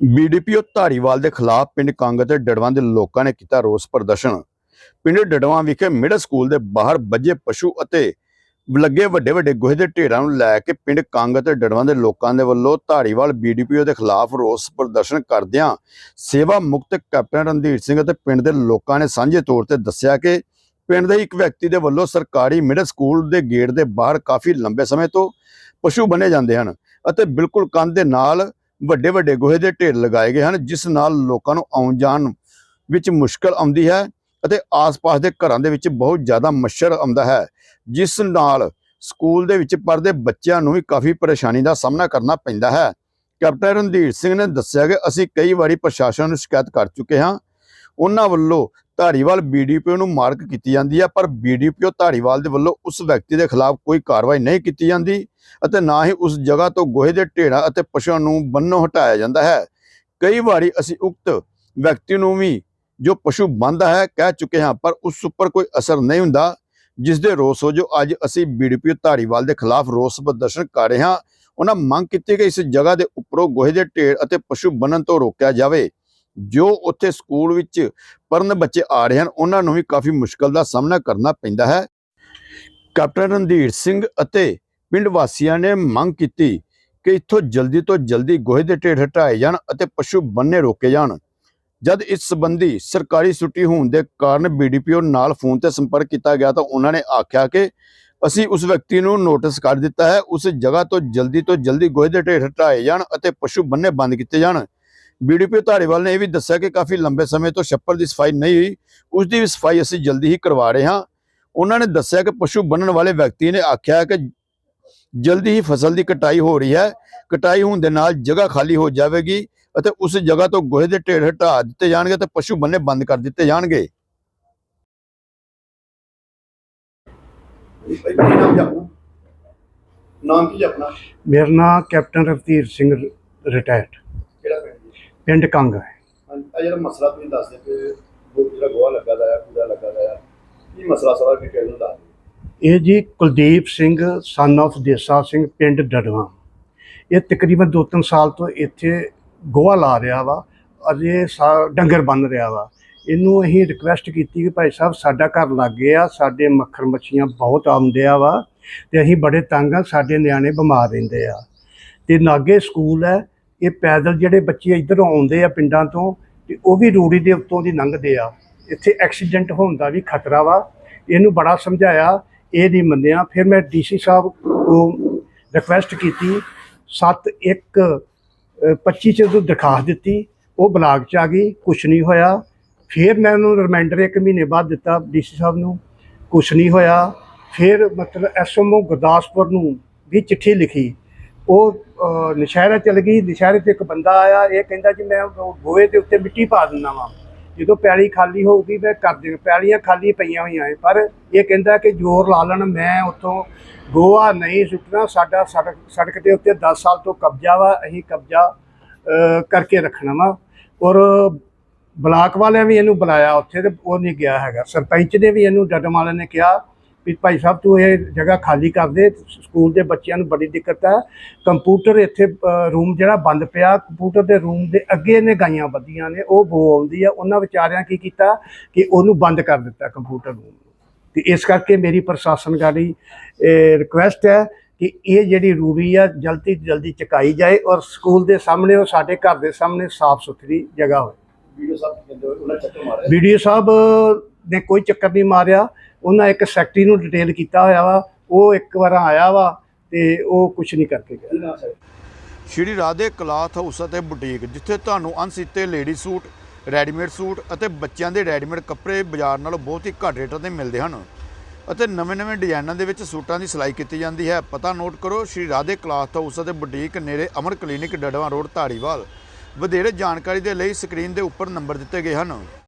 BDPO Dhariwal ਦੇ ਖਿਲਾਫ ਪਿੰਡ ਕੰਗ ਅਤੇ ਡੜਵਾਂ ਦੇ ਲੋਕਾਂ ਨੇ ਕੀਤਾ ਰੋਸ ਪ੍ਰਦਰਸ਼ਨ। ਪਿੰਡ ਡੜਵਾਂ ਵਿਖੇ ਮਿਡਲ ਸਕੂਲ ਦੇ ਬਾਹਰ ਬੱਜੇ ਪਸ਼ੂ ਅਤੇ ਲੱਗੇ ਵੱਡੇ ਵੱਡੇ ਗੋਹੇ ਦੇ ਢੇਰਾਂ ਨੂੰ ਲੈ ਕੇ ਪਿੰਡ ਕੰਗ ਅਤੇ ਡੜਵਾਂ ਦੇ ਲੋਕਾਂ ਦੇ ਵੱਲੋਂ ਧਾਰੀਵਾਲ ਬੀਡੀਪੀਓ ਦੇ ਖਿਲਾਫ ਰੋਸ ਪ੍ਰਦਰਸ਼ਨ ਕਰਦਿਆਂ ਸੇਵਾ ਮੁਕਤ ਕੈਪਟਨ ਰਣਧੀਰ ਸਿੰਘ ਅਤੇ ਪਿੰਡ ਦੇ ਲੋਕਾਂ ਨੇ ਸਾਂਝੇ ਤੌਰ ਤੇ ਦੱਸਿਆ ਕਿ ਪਿੰਡ ਦੇ ਇੱਕ ਵਿਅਕਤੀ ਦੇ ਵੱਲੋਂ ਸਰਕਾਰੀ ਮਿਡਲ ਸਕੂਲ ਦੇ ਗੇਟ ਦੇ ਬਾਹਰ ਕਾਫੀ ਲੰਬੇ ਸਮੇਂ ਤੋਂ ਪਸ਼ੂ ਬੰਨੇ ਜਾਂਦੇ ਹਨ ਅਤੇ ਬਿਲਕੁਲ ਕੰਧ ਦੇ ਨਾਲ ਵੱਡੇ ਵੱਡੇ ਗੋਹੇ ਦੇ ਢੇਰ ਲਗਾਏ ਗਏ ਹਨ, ਜਿਸ ਨਾਲ ਲੋਕਾਂ ਨੂੰ ਆਉਣ ਜਾਣ ਵਿੱਚ ਮੁਸ਼ਕਲ ਆਉਂਦੀ ਹੈ ਅਤੇ ਆਸ-ਪਾਸ ਦੇ ਘਰਾਂ ਦੇ ਵਿੱਚ ਬਹੁਤ ਜ਼ਿਆਦਾ ਮੱਛਰ ਆਉਂਦਾ ਹੈ, ਜਿਸ ਨਾਲ ਸਕੂਲ ਦੇ ਵਿੱਚ ਪੜ੍ਹਦੇ ਬੱਚਿਆਂ ਨੂੰ ਵੀ ਕਾਫੀ ਪਰੇਸ਼ਾਨੀ ਦਾ ਸਾਹਮਣਾ ਕਰਨਾ ਪੈਂਦਾ ਹੈ। ਕੈਪਟਨ ਰਣਧੀਰ ਸਿੰਘ ਨੇ ਦੱਸਿਆ ਕਿ ਅਸੀਂ ਕਈ ਵਾਰੀ ਪ੍ਰਸ਼ਾਸਨ ਨੂੰ ਸ਼ਿਕਾਇਤ ਕਰ ਚੁੱਕੇ ਹਾਂ। ਉਹਨਾਂ ਵੱਲੋਂ ਧਾਰੀਵਾਲ ਬੀਡੀਪੀਓ ਨੂੰ ਮਾਰਕ ਕੀਤੀ ਜਾਂਦੀ ਹੈ ਪਰ ਬੀਡੀਪੀਓ ਧਾਰੀਵਾਲ ਦੇ ਵੱਲੋਂ ਉਸ ਵਿਅਕਤੀ ਦੇ ਖਿਲਾਫ ਕੋਈ ਕਾਰਵਾਈ ਨਹੀਂ ਕੀਤੀ ਜਾਂਦੀ ਅਤੇ ਨਾ ਹੀ ਉਸ ਜਗ੍ਹਾ ਤੋਂ ਗੋਹੇ ਦੇ ਢੇਰਾਂ ਅਤੇ ਪਸ਼ੂਆਂ ਨੂੰ ਬੰਨੋਂ ਹਟਾਇਆ ਜਾਂਦਾ ਹੈ। ਕਈ ਵਾਰੀ ਅਸੀਂ ਉਕਤ ਵਿਅਕਤੀ ਨੂੰ ਵੀ ਜੋ ਪਸ਼ੂ ਬੰਦਾ ਹੈ ਕਹਿ ਚੁੱਕੇ ਹਾਂ, ਪਰ ਉਸ ਉੱਪਰ ਕੋਈ ਅਸਰ ਨਹੀਂ ਹੁੰਦਾ ਜਿਸ ਦੇ ਰੋਸ ਹੋ ਜੋ ਅੱਜ ਅਸੀਂ ਬੀਡੀਪੀ ਧਾਰੀਵਾਲ ਦੇ ਖਿਲਾਫ ਰੋਸ ਪ੍ਰਦਰਸ਼ਨ ਕਰ ਰਹੇ ਹਾਂ। ਉਹਨਾਂ ਮੰਗ ਕੀਤੀ ਕਿ ਇਸ ਜਗ੍ਹਾ ਦੇ ਉੱਪਰੋਂ ਗੋਹੇ ਦੇ ਢੇਰ ਅਤੇ ਪਸ਼ੂ ਬੰਨਣ ਤੋਂ ਰੋਕਿਆ ਜਾਵੇ। ਜੋ ਉੱਥੇ ਸਕੂਲ ਵਿੱਚ ਪੜਨ ਬੱਚੇ ਆ ਰਹੇ ਹਨ, ਉਹਨਾਂ ਨੂੰ ਵੀ ਕਾਫੀ ਮੁਸ਼ਕਲ ਦਾ ਸਾਹਮਣਾ ਕਰਨਾ ਪੈਂਦਾ ਹੈ। ਕੈਪਟਨ ਰਣਧੀਰ ਸਿੰਘ ਅਤੇ ਪਿੰਡ ਵਾਸੀਆਂ ਨੇ ਮੰਗ ਕੀਤੀ ਕਿ ਇੱਥੋਂ ਜਲਦੀ ਤੋਂ ਜਲਦੀ ਗੋਹੇ ਦੇ ਢੇਰ ਹਟਾਏ ਜਾਣ ਅਤੇ ਪਸ਼ੂ ਬੰਨੇ ਰੋਕੇ ਜਾਣ। ਜਦ ਇਸ ਸੰਬੰਧੀ ਸਰਕਾਰੀ ਛੁੱਟੀ ਹੋਣ ਦੇ ਕਾਰਨ ਬੀਡੀਪੀਓ ਨਾਲ ਫੋਨ ਤੇ ਸੰਪਰਕ ਕੀਤਾ ਗਿਆ ਤਾਂ ਉਹਨਾਂ ਨੇ ਆਖਿਆ ਕਿ ਅਸੀਂ ਉਸ ਵਿਅਕਤੀ ਨੂੰ ਨੋਟਿਸ ਕਰ ਦਿੱਤਾ ਹੈ, ਉਸ ਜਗ੍ਹਾ ਤੋਂ ਜਲਦੀ ਤੋਂ ਜਲਦੀ ਗੋਹੇ ਦੇ ਢੇਰ ਹਟਾਏ ਜਾਣ ਅਤੇ ਪਸ਼ੂ ਬੰਨੇ ਬੰਦ ਕੀਤੇ ਜਾਣ। ਬੀਡੀਪੀਓ ਧਾਰੀਵਾਲ ਨੇ ਇਹ ਵੀ ਦੱਸਿਆ ਕਿ ਕਾਫੀ ਲੰਬੇ ਸਮੇਂ ਤੋਂ ਛੱਪੜ ਦੀ ਸਫ਼ਾਈ ਨਹੀਂ ਹੋਈ। ਉਸ ਦੀ ਵੀ ਸਫ਼ਾਈ ਅਸੀਂ ਜਲਦੀ ਹੀ ਕਰਵਾ ਰਹੇ ਹਾਂ। ਉਹਨਾਂ ਨੇ ਦੱਸਿਆ ਕਿ ਪਸ਼ੂ ਬੰਨਣ ਵਾਲੇ ਵਿਅਕਤੀ ਨੇ ਆਖਿਆ ਕਿ ਜਲਦੀ ਹੀ ਫਸਲ ਦੀ ਕਟਾਈ ਹੋ ਰਹੀ ਹੈ। ਕਟਾਈ ਹੋਣ ਦੇ ਨਾਲ ਜਗ੍ਹਾ ਖਾਲੀ ਹੋ ਜਾਵੇਗੀ ਅਤੇ ਉਸ ਜਗ੍ਹਾ ਤੋਂ ਗੋਹੇ ਦੇ ਢੇਰ ਹਟਾ ਦਿੱਤੇ ਜਾਣਗੇ ਤੇ ਪਸ਼ੂ ਬੰਨੇ ਬੰਦ ਕਰ ਦਿੱਤੇ ਜਾਣਗੇ। ਨਾਮ ਕੀ ਆਪਣਾ? ਮੇਰਾ ਨਾਮ ਕੈਪਟਨ ਰਵਤੀਰ ਸਿੰਘ ਰਿਟਾਇਰਡ। ਪਿੰਡ ਕੰਗ ਹੈ। ਆ ਜਿਹੜਾ ਮਸਲਾ ਤੁਸੀਂ ਦੱਸਦੇ ਕਿ ਉਹ ਜਿਹੜਾ ਗੋਹਾ ਲੱਗਾ ਦਾ ਹੈ ਪੂਰਾ ਲੱਗਾ ਦਾ ਹੈ ਕੀ ਮਸਲਾ ਸਾਰਾ ਡਿਟੇਲ ਨੂੰ ਦੱਸ ਦਿਓ? ਇਹ ਜੀ ਕੁਲਦੀਪ ਸਿੰਘ ਸਨ of ਦੇਸਾ ਸਿੰਘ ਪਿੰਡ ਡੜਵਾ। ਇਹ ਤਕਰੀਬਨ 2-3 ਸਾਲ ਤੋਂ ਇੱਥੇ ਗੋਹਾ ਲਾ ਰਿਹਾ ਵਾ ਅਜੇ ਡੰਗਰ ਬੰਨ ਰਿਹਾ ਵਾ। ਇਹਨੂੰ ਅਸੀਂ ਰਿਕਵੈਸਟ ਕੀਤੀ ਕਿ ਭਾਈ ਸਾਹਿਬ ਸਾਡਾ ਘਰ ਲੱਗੇ ਆ ਸਾਡੇ ਮੱਖਰ ਮੱਛੀਆਂ ਬਹੁਤ ਆਉਂਦੇ ਆ ਵਾ ਤੇ ਅਸੀਂ ਬੜੇ ਤੰਗ ਆ ਸਾਡੇ ਨਿਆਣੇ ਬਿਮਾਰ ਰਹਿੰਦੇ ਆ। ਤੇ ਨਾਗੇ ਸਕੂਲ ਹੈ ਇਹ ਪੈਦਲ ਜਿਹੜੇ ਬੱਚੇ ਇੱਧਰੋਂ ਆਉਂਦੇ ਆ ਪਿੰਡਾਂ ਤੋਂ, ਤੇ ਉਹ ਵੀ ਰੂੜੀ ਦੇ ਉੱਤੋਂ ਦੀ ਲੰਘਦੇ ਆ। ਇੱਥੇ ਐਕਸੀਡੈਂਟ ਹੋਣ ਦਾ ਵੀ ਖਤਰਾ ਵਾ। ਇਹਨੂੰ ਬੜਾ ਸਮਝਾਇਆ, ਇਹ ਨਹੀਂ ਮੰਨਿਆ। ਫਿਰ ਮੈਂ ਡੀਸੀ ਸਾਹਿਬ ਨੂੰ ਰਿਕਵੈਸਟ ਕੀਤੀ 7 1 25 ਚ ਤੋਂ ਦਰਖਾਸਤ ਦਿੱਤੀ। ਉਹ ਬਲਾਕ ਚ ਆ ਗਈ, ਕੁਛ ਨਹੀਂ ਹੋਇਆ। ਫਿਰ ਮੈਂ ਉਹਨੂੰ ਰਿਮਾਈਂਡਰ ਇੱਕ ਮਹੀਨੇ ਬਾਅਦ ਦਿੱਤਾ ਡੀਸੀ ਸਾਹਿਬ ਨੂੰ। ਕੁਛ ਨਹੀਂ ਹੋਇਆ। ਫਿਰ ਮਤਲਬ ਐਸਐਮਓ ਗੁਰਦਾਸਪੁਰ ਨੂੰ ਵੀ ਚਿੱਠੀ ਲਿਖੀ। ਉਹ ਨਸ਼ਹਿਰਾ ਚਲ ਗਈ, ਨਸ਼ਹਿਰੇ ਤੇ ਇੱਕ ਬੰਦਾ ਆਇਆ, ਇਹ ਕਹਿੰਦਾ ਜੀ ਮੈਂ ਗੋਹੇ ਦੇ ਉੱਤੇ ਮਿੱਟੀ ਪਾ ਦਿੰਦਾ ਵਾਂ। ਜਦੋਂ ਪੈਲੀ ਖਾਲੀ ਹੋਊਗੀ, ਮੈਂ ਕਰ ਦੇਣਾ, ਪੈਲੀਆਂ ਖਾਲੀ ਪਈਆਂ ਹੋਈਆਂ ਐ ਪਰ ਇਹ ਕਹਿੰਦਾ ਕਿ ਜ਼ੋਰ ਲਾ ਲੈਣ, ਮੈਂ ਉੱਥੋਂ ਗੋਹਾ ਨਹੀਂ ਸੁੱਟਣਾ, ਸਾਡਾ ਸੜਕ ਸੜਕ ਦੇ ਉੱਤੇ 10 ਸਾਲ ਤੋਂ ਕਬਜ਼ਾ ਵਾ, ਅਸੀਂ ਕਬਜ਼ਾ ਕਰਕੇ ਰੱਖਣਾ ਵਾ। ਔਰ ਬਲਾਕ ਵਾਲਿਆਂ ਵੀ ਇਹਨੂੰ ਬੁਲਾਇਆ, ਉੱਥੇ ਤੇ ਉਹ ਨਹੀਂ ਗਿਆ ਹੈਗਾ, ਸਰਪੰਚ ਨੇ ਵੀ ਇਹਨੂੰ ਡੱਡਮ ਵਾਲਿਆਂ ਨੇ ਕਿਹਾ ਵੀ ਭਾਈ ਸਾਹਿਬ ਤੂੰ ਇਹ ਜਗ੍ਹਾ ਖਾਲੀ ਕਰ ਦੇ ਸਕੂਲ ਦੇ ਬੱਚਿਆਂ ਨੂੰ ਬੜੀ ਦਿੱਕਤ ਹੈ। ਕੰਪਿਊਟਰ ਇੱਥੇ ਰੂਮ ਜਿਹੜਾ ਬੰਦ ਪਿਆ ਕੰਪਿਊਟਰ ਦੇ ਰੂਮ ਦੇ ਅੱਗੇ ਨੇ ਗਾਈਆਂ ਬੱਧੀਆਂ ਨੇ ਉਹ ਬੋ ਆਉਂਦੀ ਆ ਉਹਨਾਂ ਵਿਚਾਰਿਆਂ ਕੀ ਕੀਤਾ ਕਿ ਉਹਨੂੰ ਬੰਦ ਕਰ ਦਿੱਤਾ ਕੰਪਿਊਟਰ ਰੂਮ ਤੇ ਇਸ ਕਰਕੇ ਮੇਰੀ ਪ੍ਰਸ਼ਾਸਨ ਗਾੜੀ ਰਿਕੁਐਸਟ ਹੈ ਕਿ ਇਹ ਜਿਹੜੀ ਰੂਰੀ ਆ ਜਲਦੀ ਜਲਦੀ ਚੁਕਾਈ ਜਾਏ ਔਰ ਸਕੂਲ ਦੇ ਸਾਹਮਣੇ ਔਰ ਸਾਡੇ ਘਰ ਦੇ ਸਾਹਮਣੇ ਸਾਫ਼ ਸੁਥਰੀ ਜਗ੍ਹਾ ਹੋਵੇ ਵੀਡੀਓ ਸਾਹਿਬ ਨੇ ਕੋਈ ਚੱਕਰ ਨਹੀਂ ਮਾਰਿਆ। ਉਹਨਾਂ ਇੱਕ ਸੈਕਟਰੀ ਨੂੰ ਡਿਟੇਲ ਕੀਤਾ ਹੋਇਆ ਵਾ, ਉਹ ਇੱਕ ਵਾਰ ਆਇਆ ਵਾ ਤੇ ਉਹ ਕੁਝ ਨਹੀਂ ਕਰਕੇ ਗਿਆ। ਸ਼੍ਰੀ ਰਾਧੇ ਕਲਾਥ ਹਾਊਸ ਅਤੇ ਬੁਟੀਕ, ਜਿੱਥੇ ਤੁਹਾਨੂੰ ਅਣਸੀਤੇ ਲੇਡੀ ਸੂਟ, ਰੈਡੀਮੇਡ ਸੂਟ ਅਤੇ ਬੱਚਿਆਂ ਦੇ ਰੈਡੀਮੇਡ ਕੱਪੜੇ ਬਾਜ਼ਾਰ ਨਾਲੋਂ ਬਹੁਤ ਹੀ ਘੱਟ ਰੇਟਾਂ ਤੇ ਮਿਲਦੇ ਹਨ ਅਤੇ ਨਵੇਂ-ਨਵੇਂ ਡਿਜ਼ਾਈਨਾਂ ਦੇ ਵਿੱਚ ਸੂਟਾਂ ਦੀ ਸਿਲਾਈ ਕੀਤੀ ਜਾਂਦੀ ਹੈ। ਪਤਾ ਨੋਟ ਕਰੋ, ਸ਼੍ਰੀ ਰਾਧੇ ਕਲਾਥ ਹਾਊਸ ਅਤੇ ਬੁਟੀਕ ਨੇੜੇ ਅਮਰ ਕਲੀਨਿਕ ਡੜਵਾ ਰੋਡ, ਧਾਰੀਵਾਲ। ਵਧੇਰੇ ਜਾਣਕਾਰੀ ਦੇ ਲਈ ਸਕਰੀਨ ਦੇ ਉੱਪਰ ਨੰਬਰ ਦਿੱਤੇ ਗਏ ਹਨ।